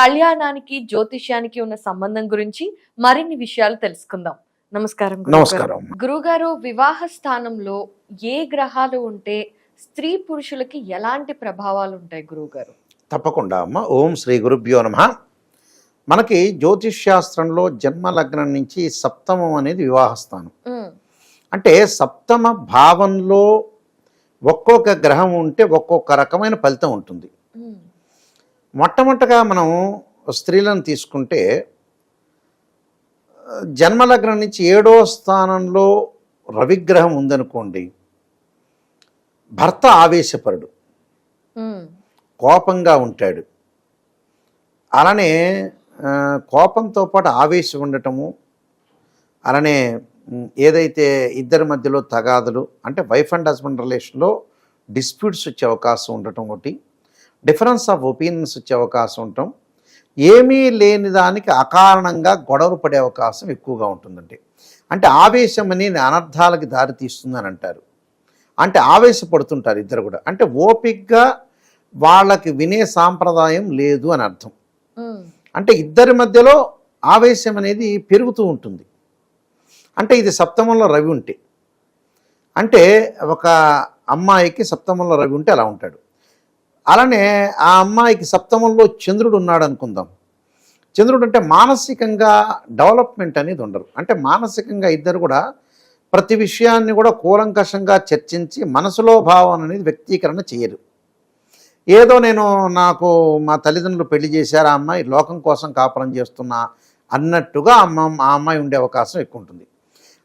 కళ్యాణానికి జ్యోతిష్యానికి ఉన్న సంబంధం గురించి మరిన్ని విషయాలు తెలుసుకుందాం. నమస్కారం గురుగారు. నమస్కారం. గురుగారు వివాహ స్థానంలో ఏ గ్రహాలు ఉంటే స్త్రీ పురుషులకి ఎలాంటి ప్రభావాలు ఉంటాయి గురువుగారు తప్పకుండా అమ్మ. ఓం శ్రీ గురుభ్యో నమ. మనకి జ్యోతిష్ శాస్త్రంలో జన్మ లగ్నం నుంచి సప్తమం అనేది వివాహ స్థానం. అంటే సప్తమ భావంలో ఒక్కొక్క గ్రహం ఉంటే ఒక్కొక్క రకమైన ఫలితం ఉంటుంది. మొట్టమొదటగా మనం స్త్రీలను తీసుకుంటే జన్మలగ్నం నుంచి ఏడో స్థానంలో రవిగ్రహం ఉందనుకోండి భర్త ఆవేశపరుడు. కోపంగా ఉంటాడు. అలానే కోపంతో పాటు ఆవేశం ఉండటము అలానే ఏదైతే ఇద్దరి మధ్యలో తగాదులు అంటే వైఫ్ అండ్ హస్బెండ్ రిలేషన్లో డిస్ప్యూట్స్ వచ్చే అవకాశం ఉండటం ఒకటి. డిఫరెన్స్ ఆఫ్ ఒపీనియన్స్ వచ్చే అవకాశం ఉండటం ఏమీ లేని దానికి అకారణంగా గొడవలు పడే అవకాశం ఎక్కువగా ఉంటుందండి. అంటే ఆవేశం అనేది అనర్థాలకి దారి తీస్తుందని అంటారు. అంటే ఆవేశపడుతుంటారు ఇద్దరు కూడా. అంటే ఓపిక్గా వాళ్ళకి వినే సాంప్రదాయం లేదు అని అర్థం. అంటే ఇద్దరి మధ్యలో ఆవేశం అనేది పెరుగుతూ ఉంటుంది. అంటే ఇది సప్తమంలో రవి ఉంటే. అంటే ఒక అమ్మాయికి సప్తమంలో రవి ఉంటే అలా ఉంటాడు. అలానే ఆ అమ్మాయికి సప్తమంలో చంద్రుడు ఉన్నాడు అనుకుందాం. చంద్రుడు అంటే మానసికంగా డెవలప్మెంట్ అనేది ఉండరు అంటే మానసికంగా ఇద్దరు కూడా ప్రతి విషయాన్ని కూడా కూలంకషంగా చర్చించి మనసులో భావం అనేది వ్యక్తీకరణ చేయరు. ఏదో నేను నాకు మా తల్లిదండ్రులు పెళ్ళి చేశారు ఆ అమ్మాయి లోకం కోసం కాపురం చేస్తున్నా అన్నట్టుగా అమ్మ ఆ అమ్మాయి ఉండే అవకాశం ఎక్కువ ఉంటుంది.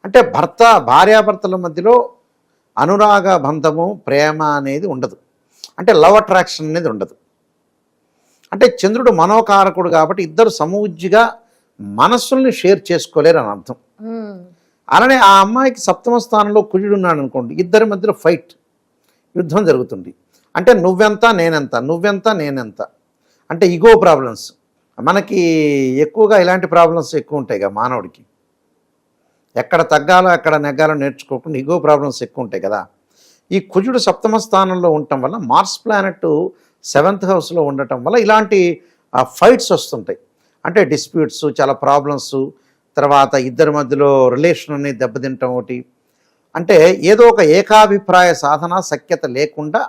అంటే భర్త భార్యాభర్తల మధ్యలో అనురాగ బంధము ప్రేమ అనేది ఉండదు. అంటే లవ్ అట్రాక్షన్ అనేది ఉండదు. అంటే చంద్రుడు మనోకారకుడు కాబట్టి ఇద్దరు సమూజ్జిగా మనస్సుల్ని షేర్ చేసుకోలేరు అని అర్థం. అలానే ఆ అమ్మాయికి సప్తమ స్థానంలో కుజుడు ఉన్నాడు అనుకోండి ఇద్దరి మధ్యలో ఫైట్ యుద్ధం జరుగుతుంది. అంటే నువ్వెంత నేనెంత నువ్వెంత నేనెంత. అంటే ఇగో ప్రాబ్లమ్స్ మనకి ఎక్కువగా ఇలాంటి ప్రాబ్లమ్స్ ఎక్కువ ఉంటాయి కదా మానవుడికి. ఎక్కడ తగ్గాలో ఎక్కడ నెగ్గాలో నేర్చుకోకుండా ఇగో ప్రాబ్లమ్స్ ఎక్కువ ఉంటాయి కదా. ఈ కుజుడు సప్తమ స్థానంలో ఉండటం వల్ల మార్స్ ప్లానెట్ సెవెంత్ హౌస్లో ఉండటం వల్ల ఇలాంటి ఫైట్స్ వస్తుంటాయి. అంటే డిస్ప్యూట్స్ చాలా ప్రాబ్లమ్స్ తర్వాత ఇద్దరి మధ్యలో రిలేషన్ అనేది దెబ్బతింటం ఒకటి. అంటే ఏదో ఒక ఏకాభిప్రాయ సాధన సఖ్యత లేకుండా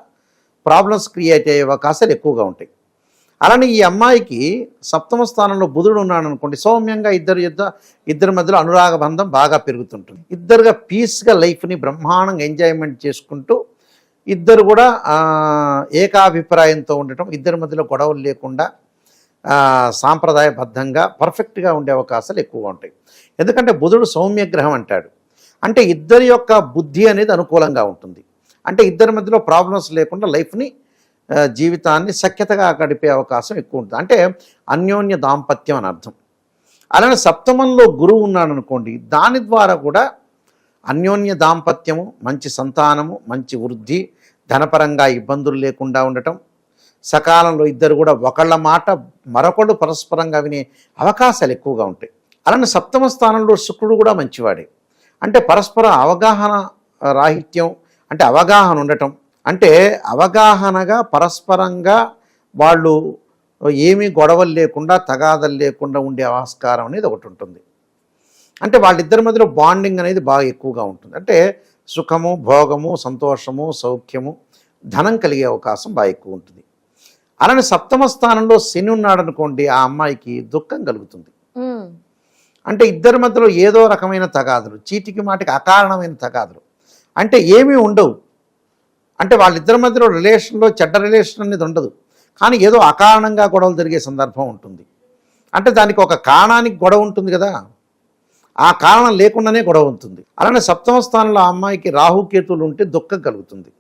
ప్రాబ్లమ్స్ క్రియేట్ అయ్యే అవకాశాలు ఎక్కువగా ఉంటాయి. అలానే ఈ అమ్మాయికి సప్తమ స్థానంలో బుధుడు ఉన్నాడు అనుకోండి సౌమ్యంగా ఇద్దరు యుద్ధ ఇద్దరి మధ్యలో అనురాగ బంధం బాగా పెరుగుతుంటుంది. ఇద్దరుగా పీస్గా లైఫ్ని బ్రహ్మాండంగా ఎంజాయ్మెంట్ చేసుకుంటూ ఇద్దరు కూడా ఏకాభిప్రాయంతో ఉండటం ఇద్దరి మధ్యలో గొడవలు లేకుండా సాంప్రదాయబద్ధంగా పర్ఫెక్ట్గా ఉండే అవకాశాలు ఎక్కువగా ఉంటాయి. ఎందుకంటే బుధుడు సౌమ్యగ్రహం అంటాడు. అంటే ఇద్దరి యొక్క బుద్ధి అనేది అనుకూలంగా ఉంటుంది. అంటే ఇద్దరి మధ్యలో ప్రాబ్లమ్స్ లేకుండా లైఫ్ని జీవితాన్ని సఖ్యతగా గడిపే అవకాశం ఎక్కువ ఉంటుంది. అంటే అన్యోన్య దాంపత్యం అని అర్థం. అలానే సప్తమంలో గురువు ఉన్నాడు అనుకోండి దాని ద్వారా కూడా అన్యోన్య దాంపత్యము మంచి సంతానము మంచి వృద్ధి ధనపరంగా ఇబ్బందులు లేకుండా ఉండటం సకాలంలో ఇద్దరు కూడా ఒకళ్ళ మాట మరొకళ్ళు పరస్పరంగా వినే అవకాశాలు ఎక్కువగా ఉంటాయి. అలానే సప్తమ స్థానంలో శుక్రుడు కూడా మంచివాడే. అంటే పరస్పర అవగాహన రాహిత్యం అంటే అవగాహన ఉండటం అంటే అవగాహనగా పరస్పరంగా వాళ్ళు ఏమీ గొడవలు లేకుండా తగాదలు లేకుండా ఉండే ఆస్కారం అనేది ఒకటి ఉంటుంది. అంటే వాళ్ళిద్దరి మధ్యలో బాండింగ్ అనేది బాగా ఎక్కువగా ఉంటుంది. అంటే సుఖము భోగము సంతోషము సౌఖ్యము ధనం కలిగే అవకాశం బాగా ఎక్కువ ఉంటుంది. అలానే సప్తమ స్థానంలో శని ఉన్నాడు అనుకోండి ఆ అమ్మాయికి దుఃఖం కలుగుతుంది. అంటే ఇద్దరి మధ్యలో ఏదో రకమైన తగాదులు చీటికి మాటికి అకారణమైన తగాదులు. అంటే ఏమీ ఉండవు. అంటే వాళ్ళిద్దరి మధ్యలో రిలేషన్లో చెడ్డ రిలేషన్ అనేది ఉండదు. కానీ ఏదో అకారణంగా గొడవలు జరిగే సందర్భం ఉంటుంది. అంటే దానికి ఒక కారణానికి గొడవ ఉంటుంది కదా. ఆ కారణం లేకుండానే గొడవ ఉంటుంది. అలానే సప్తమ స్థానంలో అమ్మాయికి రాహుకేతువులు ఉంటే దుఃఖం కలుగుతుంది.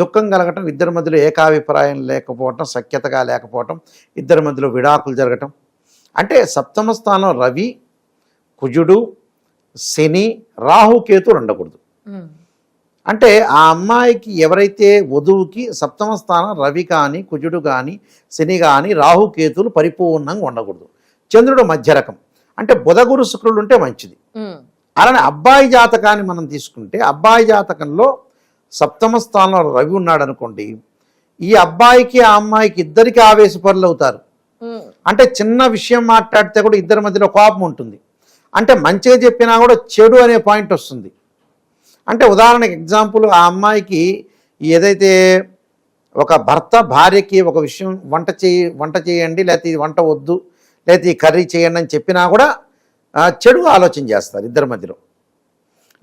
దుఃఖం కలగటం ఇద్దరి మధ్యలో ఏకాభిప్రాయం లేకపోవటం సఖ్యతగా లేకపోవటం ఇద్దరి మధ్యలో విడాకులు జరగటం. అంటే సప్తమ స్థానం రవి కుజుడు శని రాహుకేతులు ఉండకూడదు. అంటే ఆ అమ్మాయికి ఎవరైతే వధువుకి సప్తమ స్థానం రవి కానీ కుజుడు కానీ శని కానీ రాహుకేతులు పరిపూర్ణంగా ఉండకూడదు. చంద్రుడు మధ్య రకం అంటే బుధగురు శుక్రుడు ఉంటే మంచిది. అలానే అబ్బాయి జాతకాన్ని మనం తీసుకుంటే అబ్బాయి జాతకంలో సప్తమ స్థానంలో రవి ఉన్నాడు అనుకోండి ఈ అబ్బాయికి ఆ అమ్మాయికి ఇద్దరికి ఆవేశపరులు అవుతారు. అంటే చిన్న విషయం మాట్లాడితే కూడా ఇద్దరి మధ్యలో కోపం ఉంటుంది. అంటే మంచిగా చెప్పినా కూడా చెడు అనే పాయింట్ వస్తుంది. అంటే ఉదాహరణకి ఎగ్జాంపుల్ ఆ అమ్మాయికి ఏదైతే ఒక భర్త భార్యకి ఒక విషయం వంట చేయి వంట చేయండి లేకపోతే ఇది వంట వద్దు లేకపోతే ఈ కర్రీ చేయండి అని చెప్పినా కూడా చెడు ఆలోచన చేస్తారు ఇద్దరి మధ్యలో.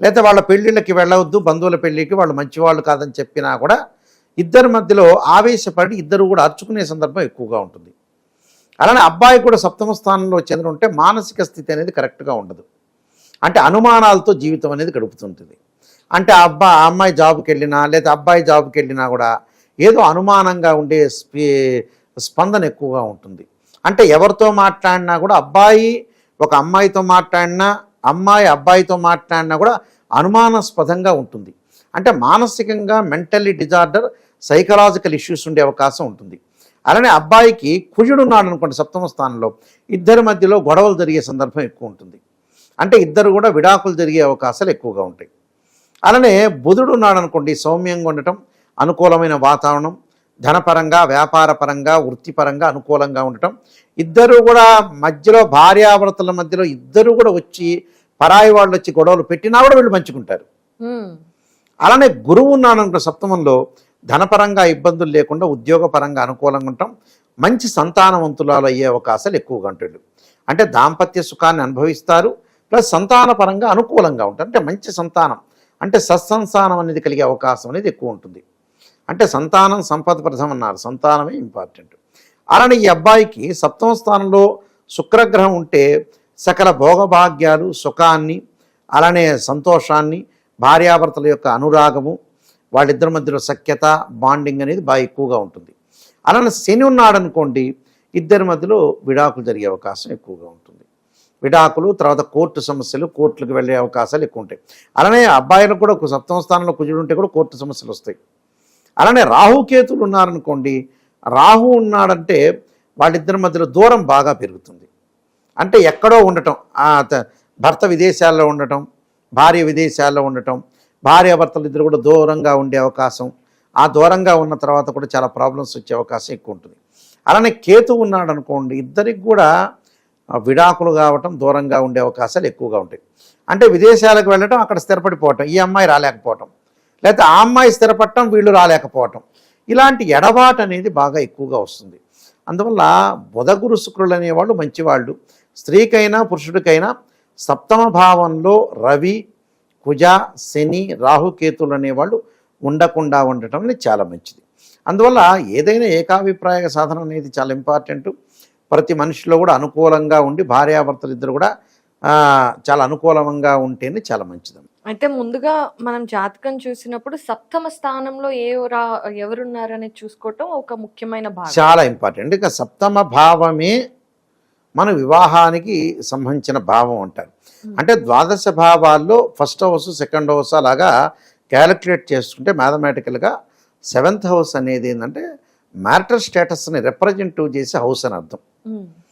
లేకపోతే వాళ్ళ పెళ్ళిళ్ళకి వెళ్ళవద్దు బంధువుల పెళ్ళికి వాళ్ళు మంచివాళ్ళు కాదని చెప్పినా కూడా ఇద్దరి మధ్యలో ఆవేశపడి ఇద్దరు కూడా అర్చుకునే సందర్భం ఎక్కువగా ఉంటుంది. అలానే అబ్బాయి కూడా సప్తమ స్థానంలో చెందిన ఉంటే మానసిక స్థితి అనేది కరెక్ట్గా ఉండదు. అంటే అనుమానాలతో జీవితం అనేది గడుపుతుంటుంది. అంటే ఆ అబ్బా ఆ అమ్మాయి జాబ్కి వెళ్ళినా లేదా అబ్బాయి జాబ్కి వెళ్ళినా కూడా ఏదో అనుమానంగా ఉండే స్పీ స్పందన ఎక్కువగా ఉంటుంది. అంటే ఎవరితో మాట్లాడినా కూడా అబ్బాయి ఒక అమ్మాయితో మాట్లాడినా అమ్మాయి అబ్బాయితో మాట్లాడినా కూడా అనుమానాస్పదంగా ఉంటుంది. అంటే మానసికంగా మెంటల్లీ డిజార్డర్ సైకలాజికల్ ఇష్యూస్ ఉండే అవకాశం ఉంటుంది. అలానే అబ్బాయికి కుజుడు ఉన్నాడు అనుకోండి సప్తమ స్థానంలో ఇద్దరి మధ్యలో గొడవలు జరిగే సందర్భం ఎక్కువ ఉంటుంది. అంటే ఇద్దరు కూడా విడాకులు జరిగే అవకాశాలు ఎక్కువగా ఉంటాయి. అలానే బుధుడు ఉన్నాడు అనుకోండి సౌమ్యంగా ఉండటం అనుకూలమైన వాతావరణం ధనపరంగా వ్యాపారపరంగా వృత్తిపరంగా అనుకూలంగా ఉండటం. ఇద్దరు కూడా మధ్యలో భార్యాభర్తల మధ్యలో ఇద్దరు కూడా వచ్చి పరాయి వాళ్ళు వచ్చి గొడవలు పెట్టినా కూడా వీళ్ళు ఉమ్, అలానే గురువు ఉన్నాడు అనుకో సప్తమంలో ధనపరంగా ఇబ్బందులు లేకుండా ఉద్యోగపరంగా అనుకూలంగా ఉంటాం మంచి సంతానవంతులాలు అయ్యే అవకాశాలు ఎక్కువగా ఉంటాడు అంటే దాంపత్య సుఖాన్ని అనుభవిస్తారు ప్లస్ సంతానపరంగా అనుకూలంగా ఉంటారు. అంటే మంచి సంతానం. అంటే సత్సంతానం అనేది కలిగే అవకాశం అనేది ఎక్కువ ఉంటుంది. అంటే సంతానం సంపదప్రదం అన్నారు సంతానమే ఇంపార్టెంట్. అలానే ఈ అబ్బాయికి సప్తమ స్థానంలో శుక్రగ్రహం ఉంటే సకల భోగభాగ్యాలు సుఖాన్ని అలానే సంతోషాన్ని భార్యాభర్తల యొక్క అనురాగము వాళ్ళిద్దరి మధ్యలో సఖ్యత బాండింగ్ అనేది బాగా ఎక్కువగా ఉంటుంది. అలానే శని ఉన్నాడనుకోండి ఇద్దరి మధ్యలో విడాకులు జరిగే అవకాశం ఎక్కువగా ఉంటుంది. విడాకులు తర్వాత కోర్టు సమస్యలు కోర్టులకు వెళ్ళే అవకాశాలు ఎక్కువ ఉంటాయి. అలానే అబ్బాయిలకు కూడా ఒక సప్తమ స్థానంలో కుజుడు ఉంటే కూడా కోర్టు సమస్యలు వస్తాయి. అలానే రాహుకేతులు ఉన్నారనుకోండి రాహు ఉన్నాడంటే వాళ్ళిద్దరి మధ్యలో దూరం బాగా పెరుగుతుంది. అంటే ఎక్కడో ఉండటం భర్త విదేశాల్లో ఉండటం భార్య విదేశాల్లో ఉండటం భార్యాభర్తలు ఇద్దరు కూడా దూరంగా ఉండే అవకాశం ఆ దూరంగా ఉన్న తర్వాత కూడా చాలా ప్రాబ్లమ్స్ వచ్చే అవకాశం ఎక్కువ ఉంటుంది. అలానే కేతు ఉన్నాడు అనుకోండి ఇద్దరికి కూడా విడాకులు కావటం దూరంగా ఉండే అవకాశాలు ఎక్కువగా ఉంటాయి. అంటే విదేశాలకు వెళ్ళటం అక్కడ స్థిరపడిపోవటం ఈ అమ్మాయి రాలేకపోవటం లేకపోతే ఆ అమ్మాయి స్థిరపడటం వీళ్ళు రాలేకపోవటం. ఇలాంటి ఎడబాటు అనేది బాగా ఎక్కువగా వస్తుంది. అందువల్ల బుధగురు శుక్రులు అనేవాళ్ళు మంచివాళ్ళు. స్త్రీకైనా పురుషుడికైనా సప్తమ భావంలో రవి కుజ శని రాహుకేతులు అనేవాళ్ళు ఉండకుండా ఉండటం అనేది చాలా మంచిది. అందువల్ల ఏదైనా ఏకాభిప్రాయ సాధన అనేది చాలా ఇంపార్టెంట్. ప్రతి మనిషిలో కూడా అనుకూలంగా ఉండి భార్యాభర్తలు ఇద్దరు కూడా చాలా అనుకూలంగా ఉంటేనే చాలా మంచిది. అయితే ముందుగా మనం జాతకం చూసినప్పుడు సప్తమ స్థానంలో ఏ రా ఎవరున్నారనేది చూసుకోవటం ఒక ముఖ్యమైన భాగం. చాలా ఇంపార్టెంట్. ఇక సప్తమ భావమే మన వివాహానికి సంబంధించిన భావం అంటారు. అంటే ద్వాదశ భావాల్లో ఫస్ట్ హౌస్ సెకండ్ హౌస్ అలాగా క్యాలిక్యులేట్ చేసుకుంటే మ్యాథమెటికల్గా సెవెంత్ హౌస్ అనేది ఏంటంటే మ్యారిటల్ స్టేటస్ని రిప్రజెంటివ్ చేసే హౌస్ అని అర్థం. Hmm.